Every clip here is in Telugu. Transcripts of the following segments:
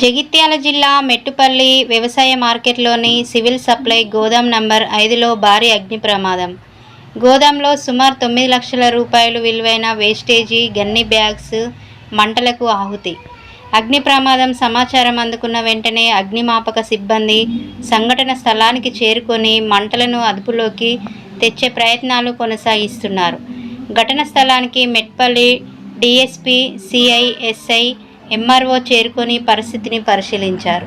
జగిత్యాల జిల్లా మెట్టుపల్లి వ్యవసాయ మార్కెట్లోని సివిల్ సప్లై గోదాం నంబర్ ఐదులో భారీ అగ్ని ప్రమాదం. గోదాంలో సుమారు తొమ్మిది లక్షల రూపాయలు విలువైన వేస్టేజీ గన్ని బ్యాగ్స్ మంటలకు ఆహుతి. అగ్ని ప్రమాదం సమాచారం అందుకున్న వెంటనే అగ్నిమాపక సిబ్బంది సంఘటన స్థలానికి చేరుకొని మంటలను అదుపులోకి తెచ్చే ప్రయత్నాలు కొనసాగిస్తున్నారు. ఘటన స్థలానికి మెట్పల్లి డిఎస్పి సిఐఎస్ఐ ఎంఆర్ఓ చేరుకొని పరిస్థితిని పరిశీలించారు.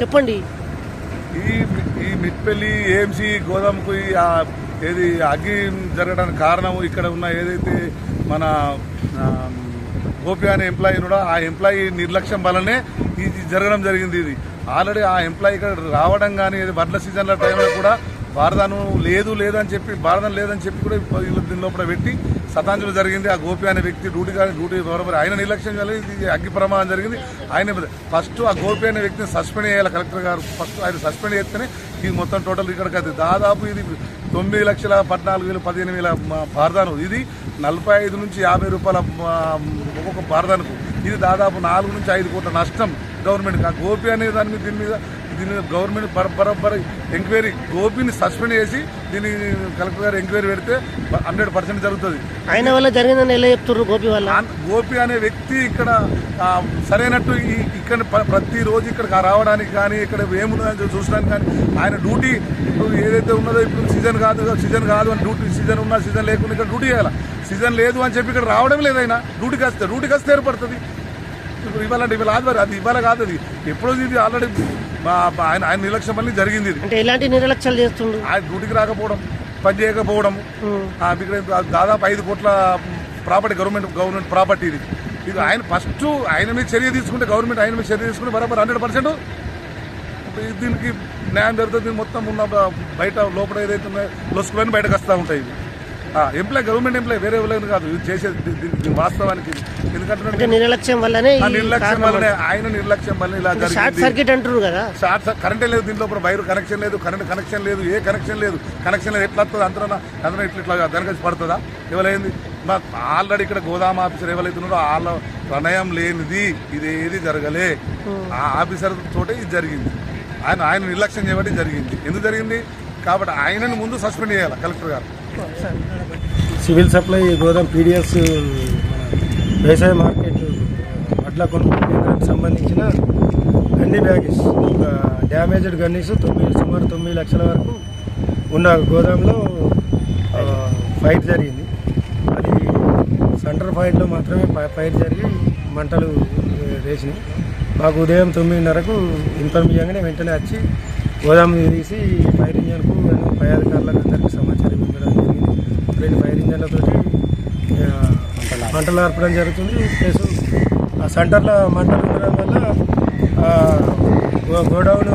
చెప్పండి. ఈ ఈ మిట్పల్లి ఏఎంసీ గోదాంకు ఈ ఏది అగ్గి జరగడానికి కారణం ఇక్కడ ఉన్న ఏదైతే మన గోపి అనే ఎంప్లాయీ కూడా ఆ ఎంప్లాయీ నిర్లక్ష్యం వలనే ఇది జరగడం జరిగింది ఇది. ఆల్రెడీ ఆ ఎంప్లాయీ ఇక్కడ రావడం కానీ వడ్ల సీజన్ల టైంలో కూడా భారతను లేదు లేదని చెప్పి భారతం లేదని చెప్పి కూడా దీని లోపల పెట్టి శతాంజలు జరిగింది. ఆ గోపి అనే వ్యక్తి డ్యూటీ కానీ డ్యూటీ బరోబర్. ఆయన నిర్లక్ష్యం కలిగి ఇది అగ్గి ప్రమాదం జరిగింది. ఆయన ఫస్ట్ ఆ గోపి అనే వ్యక్తిని సస్పెండ్ చేయాలి కలెక్టర్ గారు. ఫస్ట్ ఆయన సస్పెండ్ చేస్తేనే ఇది మొత్తం టోటల్ ఇక్కడికి అది దాదాపు ఇది తొమ్మిది లక్షల పద్నాలుగు వేలు పదిహేను వేల భారతాను ఇది నలభై ఐదు నుంచి యాభై రూపాయల ఒక్కొక్క భారతానికి ఇది దాదాపు నాలుగు నుంచి ఐదు కోట్ల నష్టం గవర్నమెంట్ ఆ గోపి అనే దాని మీద దీని మీద దీని మీద గవర్నమెంట్ బర బరబ్బర ఎంక్వైరీ గోపిని సస్పెండ్ చేసి దీన్ని కలెక్టర్ గారు ఎంక్వైరీ పెడితే హండ్రెడ్ పర్సెంట్ జరుగుతుంది. ఆయన వల్ల జరిగిందని ఎలా చెప్తుర్రు గోపి వల్ల గోపి అనే వ్యక్తి ఇక్కడ సరైనట్టు ఈ ఇక్కడ ప్ర- ప్రతిరోజు ఇక్కడ రావడానికి కానీ ఇక్కడ ఏమున్నదని చూసడానికి కానీ ఆయన డ్యూటీ ఇప్పుడు ఏదైతే ఉన్నదో ఇప్పుడు సీజన్ కాదు సీజన్ కాదు అని డ్యూటీ సీజన్ ఉన్నా సీజన్ లేకుండా ఇక్కడ డ్యూటీ చేయాలి? సీజన్ లేదు అని చెప్పి ఇక్కడ రావడం లేదు ఆయన. డ్యూటీకి వస్తే డ్యూటీకి వస్తే ఏర్పడుతుంది. ఇప్పుడు ఇవ్వాలంటే ఇవాళ ఆదివారం అది ఇవాళ కాదు అది ఎప్పుడో ఇది ఆల్రెడీ ఆయన ఆయన నిర్లక్ష్యం వల్ల జరిగింది ఇది. అంటే ఎలాంటి నిర్లక్ష్యాలు ఆయన డ్యూటీకి రాకపోవడం పని చేయకపోవడం. ఆ, ఇక్కడ దాదాపు ఐదు కోట్ల ప్రాపర్టీ గవర్నమెంట్ గవర్నమెంట్ ప్రాపర్టీ ఇది. ఇది ఆయన ఫస్ట్ ఆయన మీద చర్య తీసుకుంటే గవర్నమెంట్ ఆయన మీద చర్య తీసుకుంటే బరాబర్ హండ్రెడ్ పర్సెంట్. దీనికి న్యాయం జరుగుతుంది మొత్తం ఉన్న బయట లోపల ఏదైతే ఉన్నాయో లొసుకులని బయటకు వస్తూ ఉంటాయి. ఎంప్లాయ్ గవర్నమెంట్ ఎంప్లాయ్ వేరే ఎవరైనా కాదు. ఇది చేసేది వాస్తవానికి ఎందుకంటే నిర్లక్ష్యం వల్లనే నిర్లక్ష్యం వల్లనే ఆయన నిర్లక్ష్యం వల్ల ఇలా షార్ట్ సర్క్యూట్ అంటారు కదా. షార్ట్ కరెంటే లేదు దీంట్లో వైర్ కనెక్షన్ లేదు కరెంట్ కనెక్షన్ లేదు ఏ కనెక్షన్ లేదు. కనెక్షన్ లేదు ఎట్లా వస్తుంది అంతరం అంతరం ఇట్లా ఇట్లా దానికి పడుతుందా? ఎవరైంది? మా ఆల్రెడీ ఇక్కడ గోదాం ఆఫీసర్ ఎవరైతే ఉన్నారో వాళ్ళ ప్రణయం లేనిది ఇది ఏది జరగలే ఆ ఆఫీసర్ తోటే ఇది జరిగింది. ఆయన ఆయన నిర్లక్ష్యం చేయబట్టి జరిగింది. ఎందుకు జరిగింది? కాబట్టి ఆయనను ముందు సస్పెండ్ చేయాలి కలెక్టర్ గారు. సివిల్ సప్లై గోదాం పీడిఎస్ వ్యవసాయ మార్కెట్ వడ్ల కొనుగోలు కేంద్రానికి సంబంధించిన గన్ని బ్యాగేజ్ ఒక డ్యామేజ్డ్ గన్నీస్ తొమ్మిది సుమారు తొమ్మిది లక్షల వరకు ఉన్న గోదాంలో ఫైర్ జరిగింది. అది సెంటర్ పాయింట్లో మాత్రమే ఫైర్ జరిగి మంటలు వేసినాయి మాకు ఉదయం తొమ్మిదిన్నరకు ఇన్ఫర్మ్ చేయగానే వెంటనే వచ్చి గోదాం తీసి ఫైర్ ఇంజన్కు పై అధికారులకు అందరికీ సమాచారం ఇవ్వడం జరిగింది. రెండు ఫైర్ ఇంజన్లతోటి ఆ, మంటలు ఆర్పడం జరుగుతుంది. ప్లస్ ఆ సెంటర్లో మంటలు ఉండడం వల్ల గోడౌను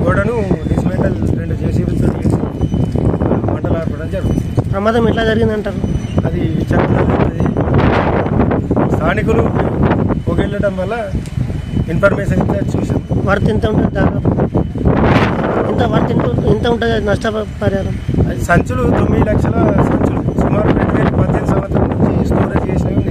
గోడను డిస్మెంటల్ రెండు జేసీబీలతో చేసి మంటలు ఆర్పడం జరుగుతుంది. ప్రమాదం ఎట్లా జరిగింది అంటారు అది విచారణ అది స్థానికులు పొగెళ్ళడం వల్ల ఇన్ఫర్మేషన్ ఇస్తే చూసాం వర్త్ ఎంత ఉంటుంది దాదాపు ఎంత వర్త్ ఎంత ఎంత ఉంటుంది అది నష్టపరిహారం. సంచులు తొమ్మిది లక్షల సంచులు సుమారు రెండు వేల పద్దెనిమిది సంవత్సరం నుంచి స్టోరేజ్ చేసినవి.